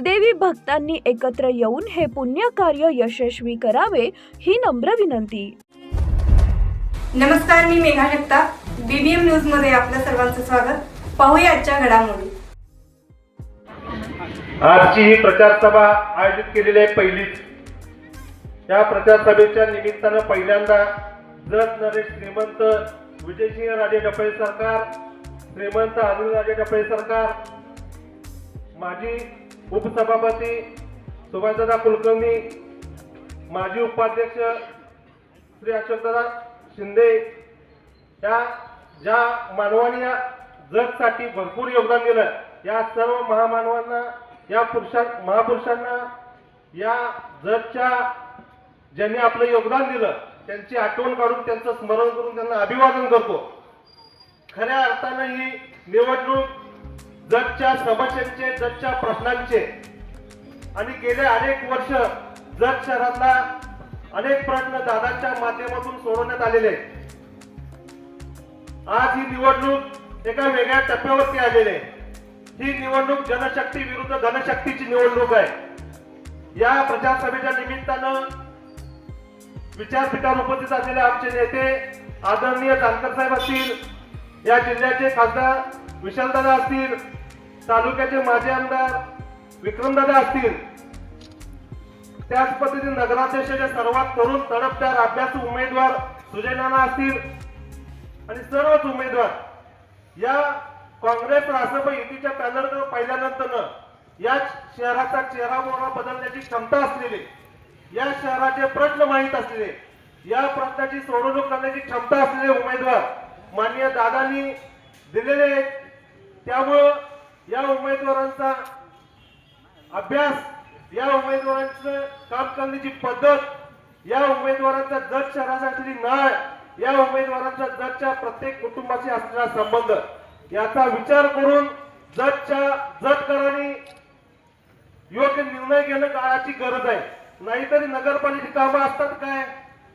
देवी भक्तांनी एकत्र येऊन हे पुण्य कार्य यशस्वी करावे ही नम्र विनंती. नमस्कार मी मेघा जगताप. बीबीएम न्यूजमध्ये आपलं सर्वांचं स्वागत. पाहूया आजच्या घडामोडी. आजची ही प्रचार सभा आयोजित केलेली आहे पहिलीच. या प्रचार सभेच्या निमित्तानं पहिल्यांदा जत नरेश श्रीमंत विजयसिंह राजे डफळे सरकार श्रीमंत अनिल राजे डफळे सरकार माजी उपसभापती सुभाषदादा कुलकर्णी माजी उपाध्यक्ष श्री अशोकदादा शिंदे या ज्या मानवाने या जगसाठी भरपूर योगदान दिलं या सर्व महामानवांना या पुरुषां महापुरुषांना या जगच्या ज्यांनी आपलं योगदान दिलं त्यांची आठवण काढून त्यांचं स्मरण करून त्यांना अभिवादन करतो. खऱ्या अर्थानं ही निवडणूक जगच्या समस्यांचे जगच्या प्रश्नांचे. आणि गेले अनेक वर्ष जग शहरातला अनेक प्रश्न दादांच्या माध्यमातून सोडवण्यात आलेले. आज ही निवडणूक एका वेगळ्या टप्प्यावरती आलेले ही निवडणूक जनशक्ती विरुद्ध धनशक्तीची निवडणूक आहे. या प्रचारसभेच्या निमित्तानं विचारपीठावर उपस्थित असलेले आमचे नेते आदरणीय जानकर साहेब असतील या जिल्ह्याचे खासदार विशालदादा असतील तालुक्याचे माजी आमदार विक्रमदादा असतील. त्याच पद्धतीने नगराध्यक्षाचे सर्वात तरुण तडपदार अभ्यास उमेदवार सुजय नाना असतील. आणि सर्वच उमेदवार या काँग्रेस राष्ट्रपती युतीच्या पॅनलकडे पाहिल्यानंतर या शहराचा चेहरा मोहरा बदलण्याची क्षमता असलेले या शहराचे प्रश्न माहीत असलेले या प्रश्नाची सोडवणूक करण्याची क्षमता असलेले उमेदवार माननीय दादांनी दिलेले आहेत. त्यामुळं या उमेदवारांचा अभ्यास या उमेदवारांचं काम करण्याची पद्धत या उमेदवारांचा जत शहरासाठी नाळ या उमेदवारांचा जतच्या प्रत्येक कुटुंबाशी असलेला संबंध याचा विचार करून जतच्या जतकरांनी योग्य निर्णय घेणं काळाची गरज आहे. नाहीतरी नगरपालिकेची कामं असतात काय?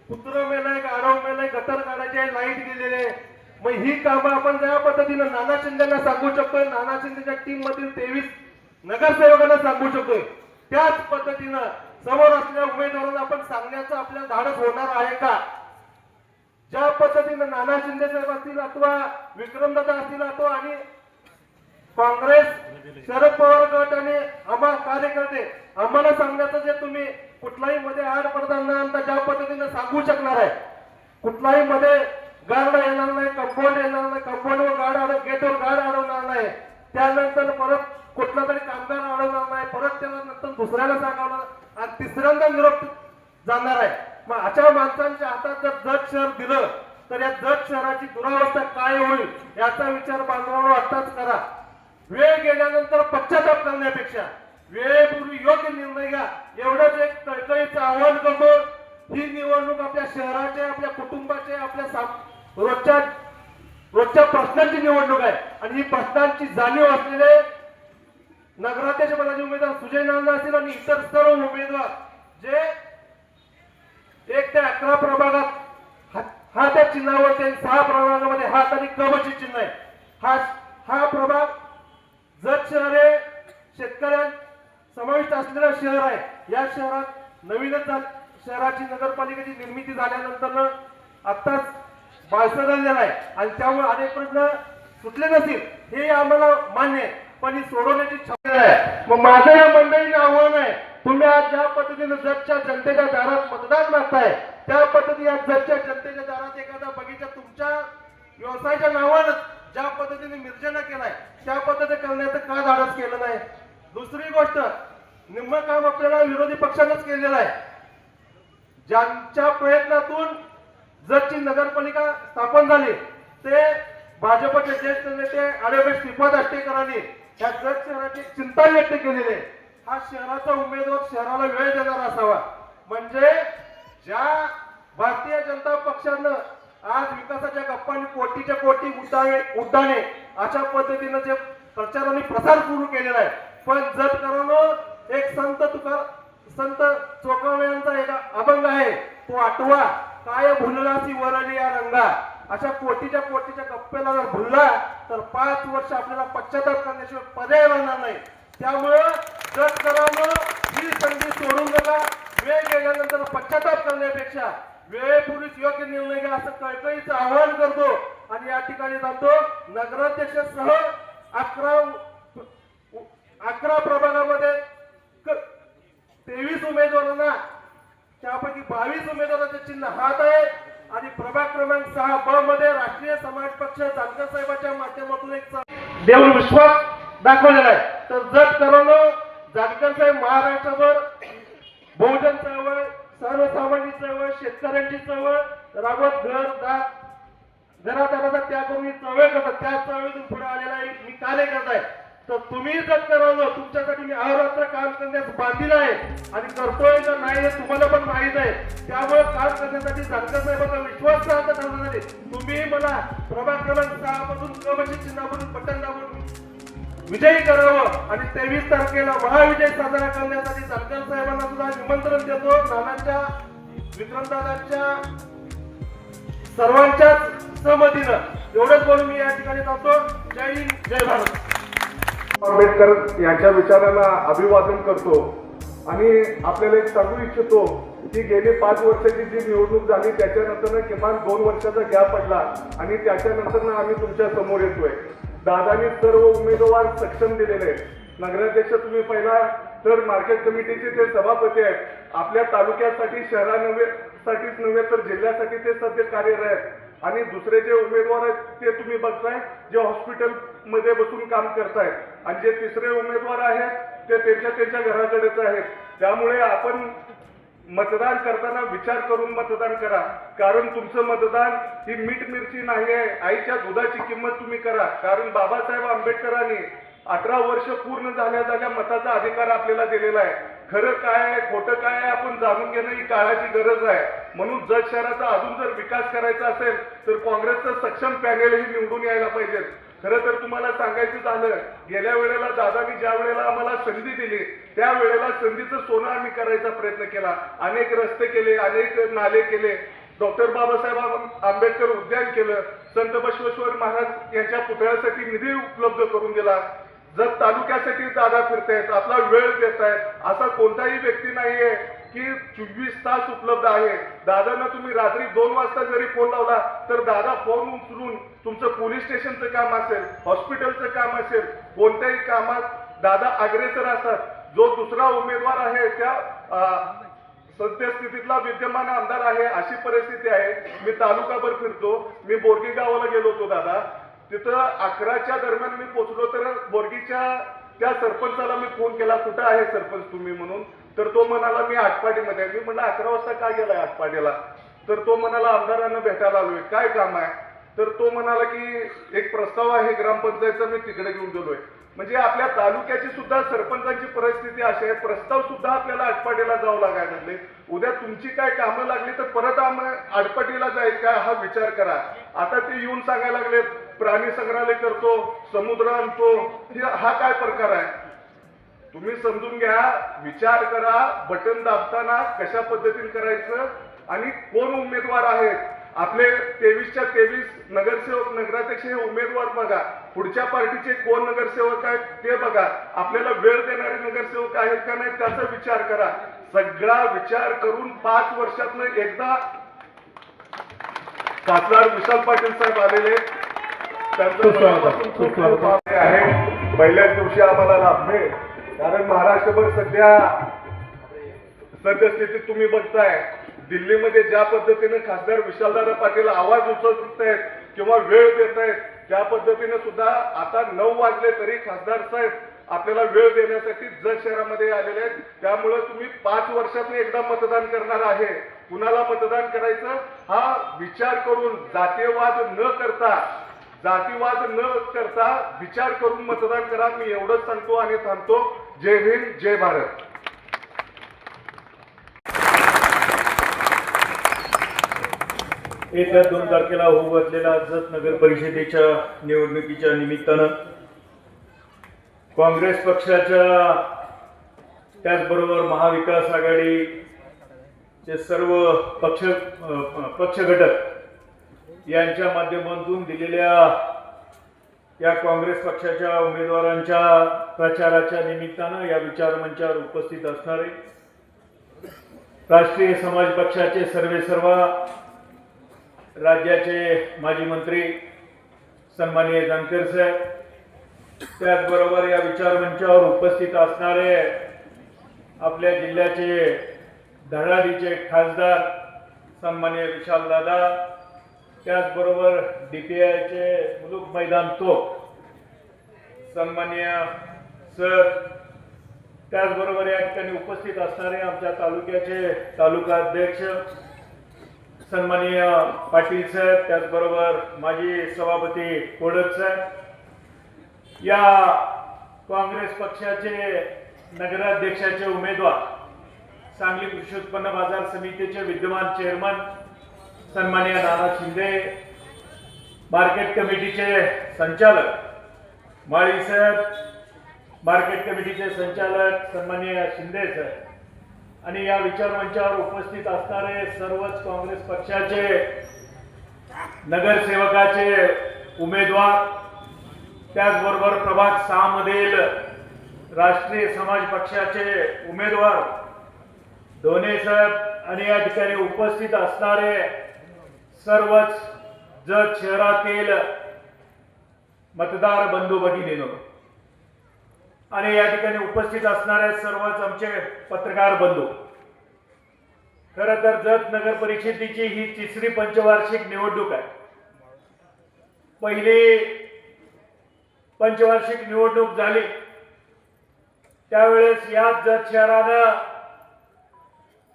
कुत्र मेलाय गाढव मेलाय? गटर काढायचे आहे लाइट गेलेले आहे. मग ही कामं आपण ज्या पद्धतीनं नाना शिंदेना सांगू शकतोय नाना शिंदेच्या टीम मधील तेवीस नगरसेवकांना सांगू शकतोय त्याच पद्धतीनं समोर असलेल्या उमेदवारांना आपण सांगण्याचं आपल्या धाडस होणार आहे का? ज्या पद्धतीनं नाना शिंदे साहेब असतील अथवा विक्रमदादा असतील अथवा आणि काँग्रेस शरद पवार गट आणि आम्हा कार्यकर्ते आम्हाला सांगण्याचं जे तुम्ही कुठलाही मध्ये आड पडताना न ज्या पद्धतीने सांगू शकणार आहे कुठलाही मध्ये गाडा येणार नाही कंपाऊंड येणार नाही कंपाऊंडवर गार्ड अडव गेटवर गाड अडवणार नाही. त्यानंतर परत कुठला तरी कामगार अडवणार नाही परत त्याला नंतर दुसऱ्याला सांगावणार आणि तिसऱ्यांदा विरोध जाणार आहे. मग अशा माणसांच्या हातात जर जत शहर दिलं तर या जत शहराची दुरावस्था काय होईल याचा विचार बांधवावर आताच करा. वेळ गेल्यानंतर पश्चाताप करण्यापेक्षा वेळेपूर्वी योग्य निर्णय घ्या. एवढंच एक कळकळीचं आव्हान करतो. ही निवडणूक आपल्या शहराचे आपल्या कुटुंबाचे आपल्या साम- रोजच्या रोजच्या प्रश्नांची निवडणूक आहे. आणि ही प्रश्नांची जाणीव असलेले नगराध्यक्ष पदाचे उमेदवार सुजय नांदा असतील आणि इतर सर्व उमेदवार जे एक ते अकरा प्रभागात हा- हा त्या चिन्हावरती आणि सहा प्रभागामध्ये हात आणि कवची चिन्ह आहे हा हा प्रभाग जत शहर शेतकऱ्यां समाविष्ट असलेलं शहर आहे. या शहरात नवीनच शहराची नगरपालिकेची निर्मिती झाल्यानंतर आत्ताच बाळसं झालेला आहे. आणि त्यामुळे अनेक प्रश्न सुटले नसतील हे आम्हाला मान्य आहे. पण ही सोडवण्याची क्षमता आहे. मग माझं या मंडळीने आव्हान आहे तुम्ही आज ज्या पद्धतीने जगच्या जनतेच्या दारात मतदान मागताय त्या पद्धतीने आज जगच्या जनतेच्या दारात एखादा बगीचा तुमच्या व्यवसायाच्या नावानच ज्या पद्धतीने निर्जना केलाय त्या पद्धतीने करण्याचं का धाडस केलं नाही? दुसरी गोष्ट निम्म काम आपल्याला विरोधी पक्षानंच केलेलं आहे. ज्यांच्या प्रयत्नातून जतची नगरपालिका स्थापन झाली ते भाजपचे ज्येष्ठ नेते ऍडव्होकेट श्रीपाद आष्टेकरांनी या जत शहराची चिंता व्यक्त केलेली आहे. हा शहराचा उमेदवार शहराला वेळ देणारा असावा. म्हणजे ज्या भारतीय जनता पक्षानं आज विकासाच्या गप्पांनी कोटीच्या कोटी उड्डाणे उड्डाणे अशा पद्धतीनं जे प्रचार आणि प्रसार सुरू केलेला आहे. पण जत करानं एक संत तुकार संत चोकावळे यांचा एक अभंग आहे तो आठवा. काय भुललासी वरली या रंगा अशा कोटीच्या कोटीच्या गप्पेला जर भुलला तर पाच वर्ष आपल्याला पश्चाताप करण्याशिवाय पर्याय राहणार नाही. त्यामुळं जटकरांनो ही संधी सोडून नका वेळ गेल्यानंतर पश्चाताप करण्यापेक्षा वेळेपूर्वीच योग्य निर्णय घ्या असं कळकळीचं आवाहन करतो. आणि या ठिकाणी जातो नगराध्यक्ष सह अकरा अकरा प्रभागामध्ये तेवीस उमेदवारांना त्यापैकी बावीस उमेदवारांचे चिन्ह हात आहे आणि प्रभाग क्रमांक सहा ब मध्ये राष्ट्रीय समाज पक्ष जानकर साहेबांच्या माध्यमातून एक चा- देऊन विश्वास दाखवलेला आहे. तर जत करोनो जानकर साहेब महाराष्ट्रावर बहुजन चळवळ सर्वसामान्य चळवळ शेतकऱ्यांची चळवळ राबत घर दात घरादाराचा त्याग करून ही चळवळ करतात. त्या चळवळीतून पुढे आलेला आहे मी कार्य करत आहे. तर तुम्ही जर करावं तुमच्यासाठी मी अहोरात्र काम करण्यास बांधील आहे आणि करतोय का नाही हे तुम्हाला पण माहीत आहे. त्यामुळे काम करण्यासाठी सरकार साहेबांना विश्वास प्राप्त करण्यासाठी तुम्ही मला प्रभाग क्रमांक सहा पासून म्हणजे चिन्हापासून बटन दाबून विजयी करावं आणि तेवीस तारखेला महाविजय साजरा करण्यासाठी सरकार साहेबांना सुद्धा निमंत्रण देतो. नानांच्या विक्रमदादांच्या सर्वांच्याच सहमतीनं. एवढंच बोलून मी या ठिकाणी जातो. जय हिंद जय भारत. आंबेडकर यांच्या विचारांना अभिवादन करतो. आणि आपल्याला एक सांगू इच्छितो की गेली पाच वर्षाची जी निवडणूक झाली त्याच्यानंतर किमान दोन वर्षाचा गॅप पडला आणि त्याच्यानंतर आम्ही तुमच्यासमोर येतोय. दादानी सर्व उमेदवार सक्षम दिलेले आहेत. नगराध्यक्ष तुम्ही पहिला तर मार्केट कमिटीचे ते सभापती आहेत. आपल्या तालुक्यासाठी शहरा नव्हे साठीच नव्हे तर जिल्ह्यासाठी ते सध्या कार्यरत आहेत. आणि दुसरे जे उमेदवार आहेत ते तुम्ही बघताय जे हॉस्पिटल मध्ये बसून काम करतायत. आणि जे तिसरे उमेदवार आहेत ते त्यांच्या त्यांच्या घराकडेच आहेत. त्यामुळे आपण मतदान करताना विचार करून मतदान करा. कारण तुमचं मतदान ही मीठ मिरची नाही आहे. आईच्या दुधाची किंमत तुम्ही करा. कारण बाबासाहेब आंबेडकरांनी अठरा वर्ष पूर्ण झाल्या झाल्या मताचा अधिकार आपल्याला दिलेला आहे. खरं काय आहे खोटं काय आहे आपण जाणून घेणं ही काळाची गरज आहे. म्हणून जत शहराचा अजून जर विकास करायचा असेल तर काँग्रेसचं सक्षम पॅनेल ही निवडून यायला पाहिजेत. खरं तर तुम्हाला सांगायचं झालं गेल्या वेळेला दादानी ज्या वेळेला आम्हाला संधी दिली त्या वेळेला संधीचं सोनं आम्ही करायचा प्रयत्न केला. अनेक रस्ते केले अनेक नाले केले. डॉक्टर बाबासाहेब आंबेडकर उद्यान केलं. संत बसवेश्वर महाराज यांच्या पुतळ्यासाठी निधी उपलब्ध करून दिला. जर तालुक्यासाठी दादा फिरतायत आपला वेळ देत आहेत असा कोणताही व्यक्ती नाहीये. की चोवीस तास उपलब्ध आहे. दादांना तुम्ही रात्री दोन वाजता जरी फोन लावला तर दादा फोन उचलून तुमचं पोलीस स्टेशनचं काम असेल हॉस्पिटलचं काम असेल कोणत्याही कामात दादा अग्रेसर असतात. जो दुसरा उमेदवार आहे त्या सद्यस्थितीतला विद्यमान आमदार आहे अशी परिस्थिती आहे. मी तालुकाभर फिरतो मी बोरगी गावाला गेलो होतो दादा. तिथं अकराच्या दरम्यान मी पोहोचलो तर बोरगीच्या त्या सरपंचाला मी फोन केला कुठं आहे सरपंच तुम्ही? म्हणून. तर तो म्हणाला मी आटपाडीमध्ये मी म्हणलं अकरा वाजता का गेलाय आटपाडीला? तर तो म्हणाला आमदारांना भेटायला आलोय. काय काम आहे? तर तो म्हणाला की एक प्रस्ताव आहे ग्रामपंचायतचा मी तिकडे घेऊन गेलोय. म्हणजे आपल्या तालुक्याची सुद्धा सरपंचांची परिस्थिती अशी आहे प्रस्ताव सुद्धा आपल्याला आटपाडीला जावं लागायला लागले. उद्या तुमची काय कामं लागली तर परत आम्ही आटपाडीला जायचं काय हा विचार करा. आता ते येऊन सांगायला लागले प्राणी संग्रहालय करतो समुद्र आणतो हा काय प्रकार आहे? तुम्ही समजून घ्या विचार करा बटन दाबताना कशा पद्धतीने करायचं आणि कोण उमेदवार आहेत. आपले तेवीसच्या तेवीस नगरसेवक नगराध्यक्ष हे उमेदवार बघा. पुढच्या पार्टीचे कोण नगरसेवक आहेत ते बघा. आपल्याला वेळ देणारे नगरसेवक आहेत का नाही त्याचा विचार करा. सगळा विचार करून पाच वर्षातनं एकदा खासदार विशाल पाटील साहेब आलेले. त्यांचं आहे. पहिल्याच दिवशी आम्हाला लाभले. कारण महाराष्ट्रभर सध्या सद्यस्थितीत तुम्ही बघताय दिल्लीमध्ये ज्या पद्धतीने खासदार विशालदादा पाटील आवाज उचलत आहेत किंवा वेळ देत आहेत त्या पद्धतीने सुद्धा आता नऊ वाजले तरी खासदार साहेब आपल्याला वेळ देण्यासाठी जत शहरामध्ये आलेले आहेत. त्यामुळे तुम्ही पाच वर्षातून एकदा मतदान करणार आहे. कुणाला मतदान करायचं? हा विचार करून जातीयवाद न करता जातीवाद न करता विचार करून मतदान करा. मी एवढंच सांगतो आणि थांबतो. जय हिंद जय भारत. येत्या दोन तारखेला होऊ घातलेल्या जत नगर परिषदेच्या निवडणुकीच्या निमित्तानं काँग्रेस पक्षाच्या त्याचबरोबर महाविकास आघाडीचे सर्व पक्ष पक्ष घटक यांच्या माध्यमातून दिलेल्या या काँग्रेस पक्षाच्या उमेदवारांच्या प्रचाराच्या निमित्तानं या विचारमंचावर उपस्थित असणारे राष्ट्रीय समाज पक्षाचे सर्वे सर्व राज्याचे माजी मंत्री सन्माननीय जानकर साहेब त्याचबरोबर या विचारमंचावर उपस्थित असणारे आपल्या जिल्ह्याचे धडाडीचे खासदार सन्माननीय विशाल दादा त्याचबरोबर डी पी आयचे मुलुक मैदान तो सन्माननीय सर त्याचबरोबर या ठिकाणी उपस्थित असणारे आमच्या तालुक्याचे तालुका अध्यक्ष सन्माननीय पाटील साहेब त्याचबरोबर माजी सभापती कोडक साहेब या काँग्रेस पक्षाचे नगराध्यक्षाचे उमेदवार सांगली कृषी उत्पन्न बाजार समितीचे विद्यमान चेअरमन सन्माननीय नाना शिंदे मार्केट कमिटीचे संचालक माळी साहेब मार्केट कमिटीचे संचालक सन्माननीय शिंदे साहेब आणि या विचारमंचावर उपस्थित असणारे सर्वच काँग्रेस पक्षाचे नगरसेवकाचे उमेदवार त्याचबरोबर प्रभाग सहा मधील राष्ट्रीय समाज पक्षाचे उमेदवार धोने साहेब आणि या ठिकाणी उपस्थित असणारे सर्वच जत शहरातील मतदार बंधू भगिनीनो आणि या ठिकाणी उपस्थित असणारे सर्वच आमचे पत्रकार बंधू खर तर जत नगर परिषदेची ही तिसरी पंचवार्षिक निवडणूक आहे. पहिली पंचवार्षिक निवडणूक झाली. त्यावेळेस याच जत शहरानं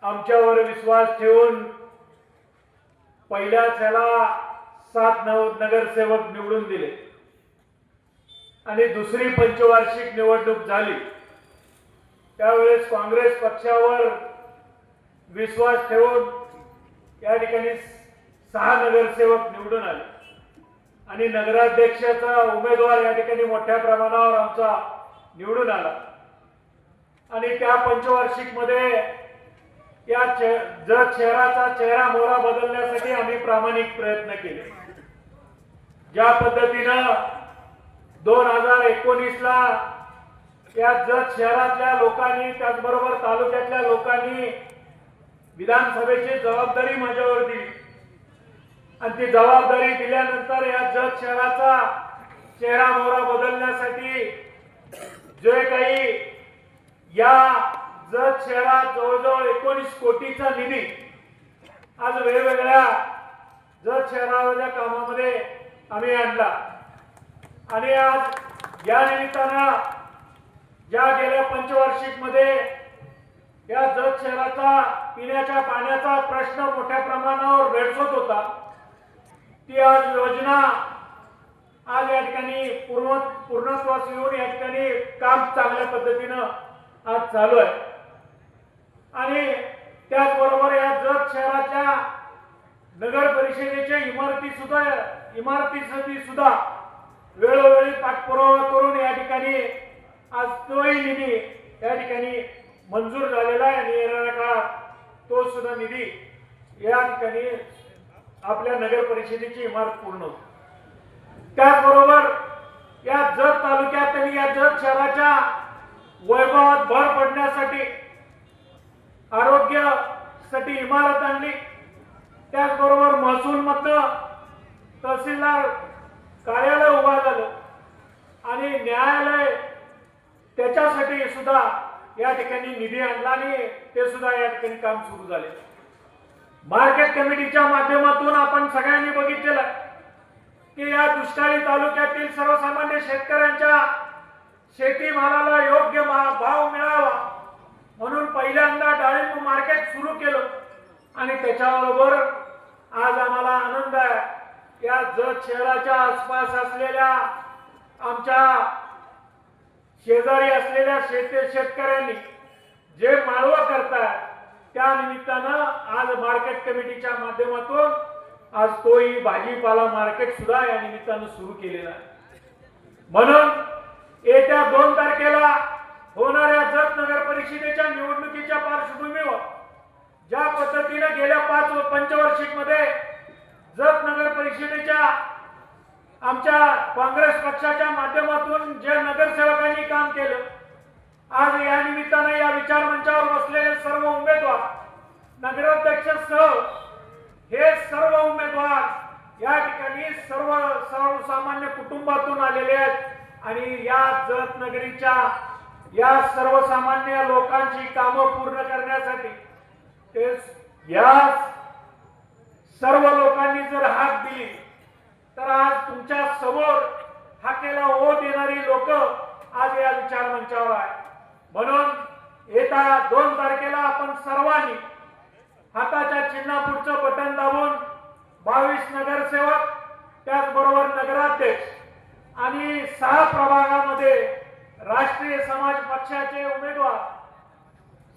आमच्यावर विश्वास ठेवून पहिल्याच ह्याला सात नव नगरसेवक निवडून दिले. आणि दुसरी पंचवार्षिक निवडणूक झाली. त्यावेळेस काँग्रेस पक्षावर विश्वास ठेवून या ठिकाणी सहा नगरसेवक निवडून आले. आणि नगराध्यक्षाचा उमेदवार या ठिकाणी मोठ्या प्रमाणावर आमचा निवडून आला. आणि त्या पंचवार्षिकमध्ये या जग शहराचा चेहरा मोहरा बदलण्यासाठी आम्ही प्रामाणिक प्रयत्न केले. ज्या पद्धतीनं दोन हजार एकोणीस ला या जत शहरातल्या लोकांनी त्याचबरोबर तालुक्यातल्या लोकांनी विधानसभेची जबाबदारी माझ्यावर दिली. आणि ती जबाबदारी दिल्यानंतर या जत शहराचा चेहरा मोहरा बदलण्यासाठी जे काही या जत शहरात जवळजवळ एकोणीस कोटीचा निधी आज वेगवेगळ्या जत शहराच्या कामामध्ये आम्ही आणला. आणि आज या निमित्तानं ज्या गेल्या पंचवार्षिकमध्ये या जत शहराचा पिण्याच्या पाण्याचा प्रश्न मोठ्या प्रमाणावर भेडसत होता ती आज योजना आज या ठिकाणी पूर्ण पूर्णत्वास येऊन या ठिकाणी काम चांगल्या पद्धतीनं आज चालू आहे. आणि त्याचबरोबर या जत शहराच्या नगर परिषदेच्या इमारती सुद्धा इमारतीसाठी सुद्धा वेळोवेळी पाठपुरावा करून या ठिकाणी आज तोही निधी या ठिकाणी मंजूर झालेला आहे आणि येणाऱ्या काळात तो सुद्धा निधी या ठिकाणी आपल्या नगर परिषदेची इमारत पूर्ण होते. त्याचबरोबर या जत तालुक्यात आणि या जत शहराच्या वैभवात भर पडण्यासाठी आरोग्यासाठी इमारत आणली. त्याचबरोबर महसूल मधनं तहसीलदार कार्यालय उभा झालं. आणि न्यायालय त्याच्यासाठी सुद्धा या ठिकाणी निधी आणला आणि ते सुद्धा या ठिकाणी काम सुरू झाले. मार्केट कमिटीच्या माध्यमातून आपण सगळ्यांनी बघितलेलं की या दुष्काळी तालुक्यातील सर्वसामान्य शेतकऱ्यांच्या शेतीमालाला योग्य भाव मिळावा. म्हणून पहिल्यांदा डाळिंब मार्केट सुरू केलं. आणि त्याच्याबरोबर आज आम्हाला आनंद आहे. या जत शहराच्या आसपास असलेल्या आमच्या शेजारी असलेल्या शेत शेतकऱ्यांनी जे माळवं करतात त्या निमित्तानं आज मार्केट कमिटीच्या माध्यमातून आज तोही भाजीपाला मार्केट सुद्धा या निमित्तानं सुरू केलेला आहे. म्हणून येत्या दोन तारखेला होणाऱ्या जत नगर परिषदेच्या निवडणुकीच्या पार्श्वभूमीवर ज्या पद्धतीने गेल्या पाच व पंचवार्षिकमध्ये जत नगर परिषदेच्या आमच्या काँग्रेस पक्षाच्या माध्यमातून जे नगरसेवकांनी काम केलं आज या निमित्ताने या विचार मंचावर बसलेले सर्व उमेदवार नगराध्यक्ष सह हे सर्व उमेदवार या ठिकाणी सर्व सर्वसामान्य कुटुंबातून आलेले आहेत आणि या जत नगरीच्या या सर्वसामान्य लोकांची कामं पूर्ण करण्यासाठी ते या सर्व लोकांनी जर हाक दिली तर आज तुमच्यासमोर हाकेला ओ देणारी लोक आज या विचार मंचावर आहे म्हणून येत्या दोन तारखेला आपण सर्वांनी हाताच्या चिन्हापुढचं बटन दाबून बावीस नगरसेवक त्याचबरोबर नगराध्यक्ष आणि सहा प्रभागामध्ये राष्ट्रीय समाज पक्षाचे उमेदवार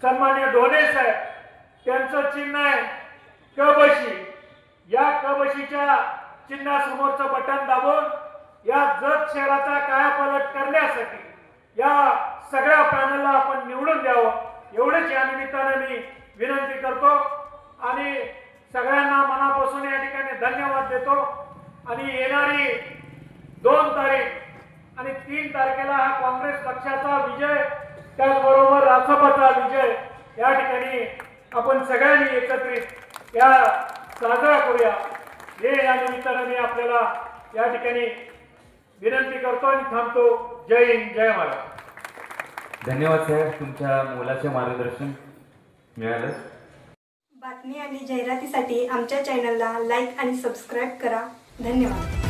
सन्मान्य ढोणे साहेब त्यांचं चिन्ह आहे कबशी या कबशीच्या चिन्हासमोरचं बटन दाबून या जत शहराचा कायापालट करण्यासाठी या सगळ्या पॅनलला आपण निवडून द्यावं एवढेच या निमित्ताने मी विनंती करतो. आणि सगळ्यांना मनापासून या ठिकाणी धन्यवाद देतो. आणि येणारी दोन तारीख आणि तीन तारखेला हा काँग्रेस पक्षाचा विजय त्याचबरोबर रासपाचा विजय. या ठिकाणी आपण सगळ्यांनी एकत्रित या साजरा करूया. हे या निमित्तानं मी आपल्याला या ठिकाणी विनंती करतो आणि थांबतो. जय हिंद जय महाराज धन्यवाद साहेब तुमच्या मुलाचे मार्गदर्शन मिळालं. बातमी आणि जाहिरातीसाठी आमच्या चॅनलला लाईक आणि सबस्क्राईब करा. धन्यवाद.